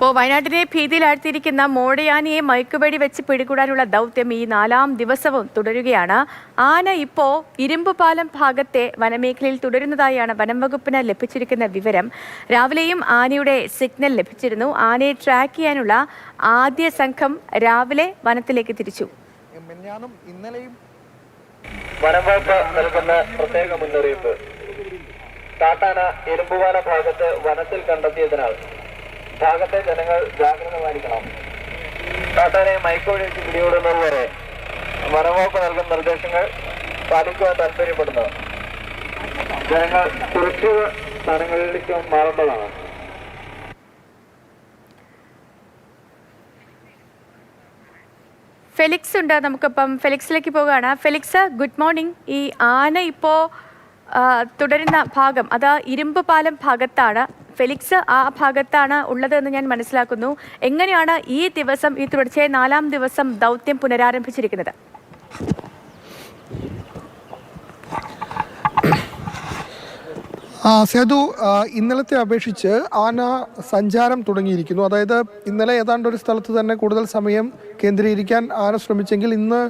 ഇപ്പോൾ വയനാട്ടിനെ ഭീതിയിലാഴ്ത്തിയിരിക്കുന്ന മോടയാനയെ മയക്കുവെടി വെച്ച് പിടികൂടാനുള്ള ദൗത്യം ഈ നാലാം ദിവസവും തുടരുകയാണ്. ആന ഇപ്പോൾ ഇരുമ്പുപാലം ഭാഗത്തെ വനമേഖലയിൽ തുടരുന്നതായാണ് വനം വകുപ്പിന് ലഭിച്ചിരിക്കുന്ന വിവരം. രാവിലെയും ആനയുടെ സിഗ്നൽ ലഭിച്ചിരുന്നു. ആനയെ ട്രാക്ക് ചെയ്യാനുള്ള ആദ്യ സംഘം രാവിലെ വനത്തിലേക്ക് തിരിച്ചു. ഇന്നലെയും വനം വകുപ്പ് നൽകുന്ന പ്രത്യേക മുന്നറിയിപ്പ്. കാട്ടാന ഭാഗത്ത് വനത്തിൽ കണ്ടെത്തിയതിനാൽ ഭാഗത്തെ ജനങ്ങൾ ജാഗ്രത പാലിക്കണം കാട്ടാനെ മയക്കുവഴി വെച്ച് പിടികൂടുന്നതുവരെ വനംവകുപ്പ് നൽകുന്ന നിർദ്ദേശങ്ങൾ പാലിക്കുവാൻ താല്പര്യപ്പെടുന്നു. ജനങ്ങൾ സുരക്ഷിത സ്ഥലങ്ങളിലേക്ക് മാറേണ്ടതാണ്. ഫെലിക്സ് ഉണ്ട് നമുക്കിപ്പം ഫെലിക്സിലേക്ക് പോവുകയാണ് ഫെലിക്സ് ഗുഡ് മോർണിംഗ്. ഈ ആന ഇപ്പോൾ തുടരുന്ന ഭാഗം അത് ഇരുമ്പ് പാലം ഭാഗത്താണ്. ഫെലിക്സ് ആ ഭാഗത്താണ് ഉള്ളത് എന്ന് ഞാൻ മനസ്സിലാക്കുന്നു. എങ്ങനെയാണ് ഈ ദിവസം ഈ തുടർച്ചയായ നാലാം ദിവസം ദൗത്യം പുനരാരംഭിച്ചിരിക്കുന്നത്? സേതു ഇന്നലത്തെ അപേക്ഷിച്ച് ആന സഞ്ചാരം തുടങ്ങിയിരിക്കുന്നു. അതായത് ഇന്നലെ ഏതാണ്ട് ഒരു സ്ഥലത്ത് തന്നെ കൂടുതൽ സമയം കേന്ദ്രീകരിക്കാൻ ആന ശ്രമിച്ചെങ്കിൽ ഇന്ന്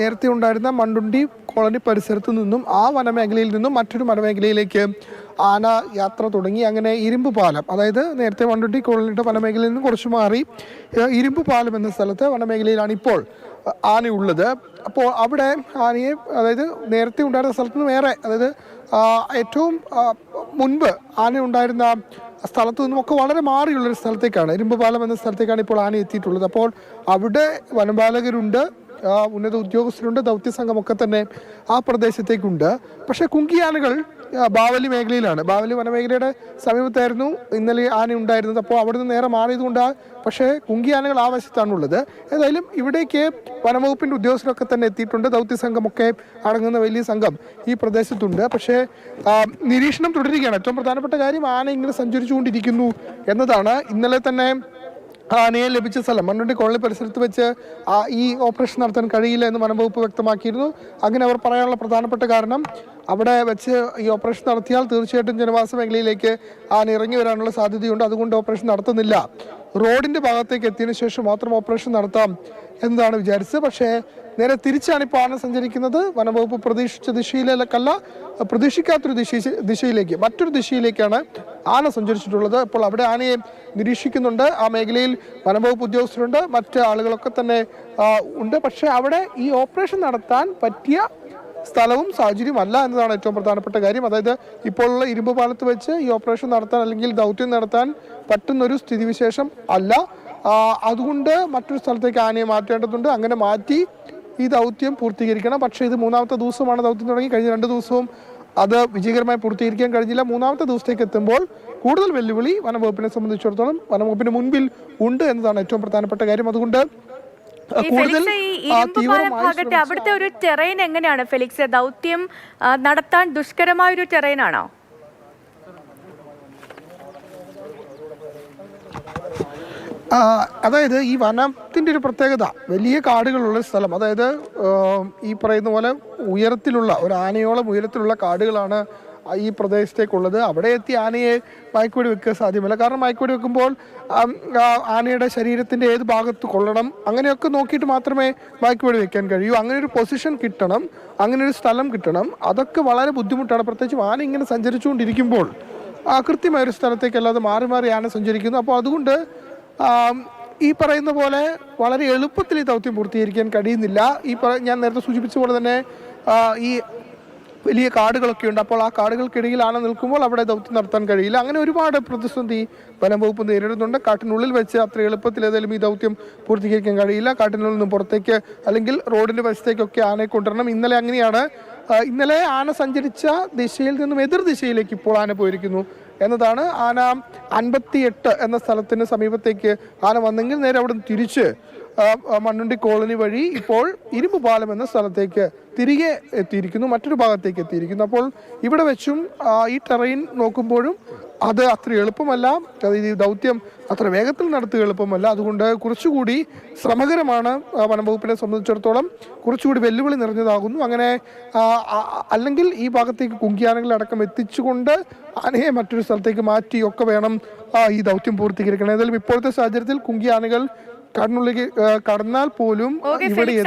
നേരത്തെ ഉണ്ടായിരുന്ന മണ്ടുണ്ടി കോളനി പരിസരത്തു നിന്നും ആ വനമേഖലയിൽ നിന്നും മറ്റൊരു വനമേഖലയിലേക്ക് ആന യാത്ര തുടങ്ങി. അങ്ങനെ ഇരുമ്പ് പാലം അതായത് നേരത്തെ വണ്ടുണ്ടി കോളനിയുടെ വനമേഖലയിൽ നിന്ന് കുറച്ച് മാറി ഇരുമ്പ് പാലം എന്ന സ്ഥലത്ത് വനമേഖലയിലാണ് ഇപ്പോൾ ആനയുള്ളത്. അപ്പോൾ അവിടെ ആനയെ അതായത് നേരത്തെ ഉണ്ടായിരുന്ന സ്ഥലത്ത് നിന്ന് വേറെ അതായത് ഏറ്റവും മുൻപ് ആന ഉണ്ടായിരുന്ന സ്ഥലത്തു നിന്നുമൊക്കെ വളരെ മാറിയുള്ളൊരു സ്ഥലത്തേക്കാണ് ഇരുമ്പുപാലം എന്ന സ്ഥലത്തേക്കാണ് ഇപ്പോൾ ആന എത്തിയിട്ടുള്ളത്. അപ്പോൾ അവിടെ വനപാലകരുണ്ട് ഉന്നത ഉദ്യോഗസ്ഥരുണ്ട് ദൗത്യ സംഘമൊക്കെ തന്നെ ആ പ്രദേശത്തേക്കുണ്ട്. പക്ഷേ കുങ്കിയാനകൾ ബാവലി മേഖലയിലാണ്. ബാവലി വനമേഖലയുടെ സമീപത്തായിരുന്നു ഇന്നലെ ആന ഉണ്ടായിരുന്നത്. അപ്പോൾ അവിടുന്ന് നേരെ മാറിയതുകൊണ്ട് പക്ഷേ കുങ്കിയാനകൾ ആ വശത്താണുള്ളത് ഏതായാലും ഇവിടേക്ക് വനംവകുപ്പിന്റെ ഉദ്യോഗസ്ഥരൊക്കെ തന്നെ എത്തിയിട്ടുണ്ട്. ദൗത്യ സംഘമൊക്കെ അടങ്ങുന്ന വലിയ സംഘം ഈ പ്രദേശത്തുണ്ട്. പക്ഷേ നിരീക്ഷണം തുടരുകയാണ്. ഏറ്റവും പ്രധാനപ്പെട്ട കാര്യം ആന ഇങ്ങനെ സഞ്ചരിച്ചുകൊണ്ടിരിക്കുന്നു എന്നതാണ്. ഇന്നലെ തന്നെ ആനയെ ലഭിച്ച സ്ഥലം. മണ്ണുണ്ടി കോളനി പരിസരത്ത് വെച്ച് ഈ ഓപ്പറേഷൻ നടത്താൻ കഴിയില്ല എന്ന് വനംവകുപ്പ് വ്യക്തമാക്കിയിരുന്നു. അങ്ങനെ അവർ പറയാനുള്ള പ്രധാനപ്പെട്ട കാരണം അവിടെ വെച്ച് ഈ ഓപ്പറേഷൻ നടത്തിയാൽ തീർച്ചയായിട്ടും ജനവാസ മേഖലയിലേക്ക് ആന ഇറങ്ങി വരാനുള്ള സാധ്യതയുണ്ട്. അതുകൊണ്ട് ഓപ്പറേഷൻ നടത്തുന്നില്ല. റോഡിന്റെ ഭാഗത്തേക്ക് എത്തിയതിനു ശേഷം മാത്രം ഓപ്പറേഷൻ നടത്താം എന്നതാണ് വിചാരിച്ചത്. പക്ഷേ നേരെ തിരിച്ചാണ് ഇപ്പോൾ ആന സഞ്ചരിക്കുന്നത്. വനംവകുപ്പ് പ്രതീക്ഷിച്ച ദിശയിലേക്കല്ല പ്രതീക്ഷിക്കാത്തൊരു ദിശ ദിശയിലേക്ക് മറ്റൊരു ദിശയിലേക്കാണ് ആന സഞ്ചരിച്ചിട്ടുള്ളത്. അപ്പോൾ അവിടെ ആനയെ നിരീക്ഷിക്കുന്നുണ്ട്. ആ മേഖലയിൽ വനംവകുപ്പ് ഉദ്യോഗസ്ഥരുണ്ട്. മറ്റ് ആളുകളൊക്കെ തന്നെ ഉണ്ട്. പക്ഷേ അവിടെ ഈ ഓപ്പറേഷൻ നടത്താൻ പറ്റിയ സ്ഥലവും സാഹചര്യവും അല്ല എന്നതാണ് ഏറ്റവും പ്രധാനപ്പെട്ട കാര്യം. അതായത് ഇപ്പോഴുള്ള ഇരുമ്പ് പാലത്ത് വെച്ച് ഈ ഓപ്പറേഷൻ നടത്താൻ അല്ലെങ്കിൽ ദൗത്യം നടത്താൻ പറ്റുന്നൊരു സ്ഥിതിവിശേഷം അല്ല. അതുകൊണ്ട് മറ്റൊരു സ്ഥലത്തേക്ക് ആനയെ മാറ്റേണ്ടതുണ്ട്. അങ്ങനെ മാറ്റി ഈ ദൗത്യം പൂർത്തീകരിക്കണം. പക്ഷേ ഇത് മൂന്നാമത്തെ ദിവസമാണ് ദൗത്യം തുടങ്ങി. കഴിഞ്ഞ രണ്ട് ദിവസവും അത് വിജയകരമായി പൂർത്തീകരിക്കാൻ കഴിഞ്ഞില്ല. മൂന്നാമത്തെ ദിവസത്തേക്ക് എത്തുമ്പോൾ കൂടുതൽ വെല്ലുവിളി വനംവകുപ്പിനെ സംബന്ധിച്ചിടത്തോളം വനംവകുപ്പിന് മുൻപിൽ ഉണ്ട് എന്നതാണ് ഏറ്റവും പ്രധാനപ്പെട്ട കാര്യം. അതുകൊണ്ട് കൂടുതൽ ഭാഗത്തെ അവിടുത്തെ ഒരു ടെറൈൻ എങ്ങനെയാണ് ഫെലിക്സ്? ദൗത്യം നടത്താൻ ദുഷ്കരമായ ഒരു ടെറൈൻ ആണോ അതായത് ഈ വനത്തിന്റെ ഒരു പ്രത്യേകത വലിയ കാടുകളുള്ള സ്ഥലം. അതായത് ഈ പറയുന്ന പോലെ ഉയരത്തിലുള്ള ഒരു ആനയോളം ഉയരത്തിലുള്ള കാടുകളാണ് ഈ പ്രദേശത്തേക്കുള്ളത്. അവിടെ എത്തി ആനയെ മയക്കുവെടി വെക്കുക സാധ്യമല്ല. കാരണം മയക്കുവെടി വെക്കുമ്പോൾ ആനയുടെ ശരീരത്തിന്റെ ഏത് ഭാഗത്ത് കൊള്ളണം അങ്ങനെയൊക്കെ നോക്കിയിട്ട് മാത്രമേ മയക്കുവെടി വെക്കാൻ കഴിയൂ. അങ്ങനെ ഒരു പൊസിഷൻ കിട്ടണം അങ്ങനെ ഒരു സ്ഥലം കിട്ടണം. അതൊക്കെ വളരെ ബുദ്ധിമുട്ടാണ്. പ്രത്യേകിച്ച് ആന ഇങ്ങനെ സഞ്ചരിച്ചുകൊണ്ടിരിക്കുമ്പോൾ കൃത്യമായ ഒരു സ്ഥലത്തേക്കല്ലാതെ മാറി മാറി ആന സഞ്ചരിക്കുന്നു. അപ്പോൾ അതുകൊണ്ട് ഈ പറയുന്ന പോലെ വളരെ എളുപ്പത്തിൽ ഈ ദൗത്യം പൂർത്തീകരിക്കാൻ കഴിയുന്നില്ല. ഈ ഞാൻ നേരത്തെ സൂചിപ്പിച്ച പോലെ തന്നെ ഈ വലിയ കാടുകളൊക്കെ ഉണ്ട്. അപ്പോൾ ആ കാടുകൾക്കിടയിലാണ് നിൽക്കുമ്പോൾ അവിടെ ദൗത്യം നടത്താൻ കഴിയില്ല. അങ്ങനെ ഒരുപാട് പ്രതിസന്ധി വനം വകുപ്പ് നേരിടുന്നുണ്ട്. കാട്ടിനുള്ളിൽ വെച്ച് അത്ര എളുപ്പത്തിൽ ഏതായാലും ഈ ദൗത്യം പൂർത്തീകരിക്കാൻ കഴിയില്ല. കാട്ടിനുള്ളിൽ നിന്നും പുറത്തേക്ക് അല്ലെങ്കിൽ റോഡിന്റെ വശത്തേക്കൊക്കെ ആനയെ കൊണ്ടുവരണം. ഇന്നലെ അങ്ങനെയാണ്. ഇന്നലെ ആന സഞ്ചരിച്ച ദിശയിൽ നിന്നും എതിർ ദിശയിലേക്ക് ഇപ്പോൾ ആന പോയിരിക്കുന്നു എന്നതാണ്. ആന അൻപത്തി എട്ട് എന്ന സ്ഥലത്തിന് സമീപത്തേക്ക് ആന വന്നെങ്കിൽ നേരെ അവിടെ നിന്ന് തിരിച്ച് മണ്ണുണ്ടി കോളനി വഴി ഇപ്പോൾ ഇരുമ്പ് പാലം എന്ന സ്ഥലത്തേക്ക് തിരികെ എത്തിയിരിക്കുന്നു മറ്റൊരു ഭാഗത്തേക്ക് എത്തിയിരിക്കുന്നു. അപ്പോൾ ഇവിടെ വെച്ചും ഈ ടെറൈൻ നോക്കുമ്പോഴും അത് അത്ര എളുപ്പമല്ല. ഈ ദൗത്യം അത്ര വേഗത്തിൽ നടത്തുക എളുപ്പമല്ല. അതുകൊണ്ട് കുറച്ചുകൂടി ശ്രമകരമാണ് വനംവകുപ്പിനെ സംബന്ധിച്ചിടത്തോളം കുറച്ചുകൂടി വെല്ലുവിളി നിറഞ്ഞതാകുന്നു. അങ്ങനെ അല്ലെങ്കിൽ ഈ ഭാഗത്തേക്ക് കുങ്കിയാനകൾ അടക്കം എത്തിച്ചുകൊണ്ട് ആനയെ മറ്റൊരു സ്ഥലത്തേക്ക് മാറ്റി ഒക്കെ വേണം ഈ ദൗത്യം പൂർത്തീകരിക്കണം. ഏതായാലും ഇപ്പോഴത്തെ സാഹചര്യത്തിൽ കുങ്കിയാനകൾ കടന്നുള്ളിലേക്ക് ആ, കടന്നാൽ പോലും ഇവിടെ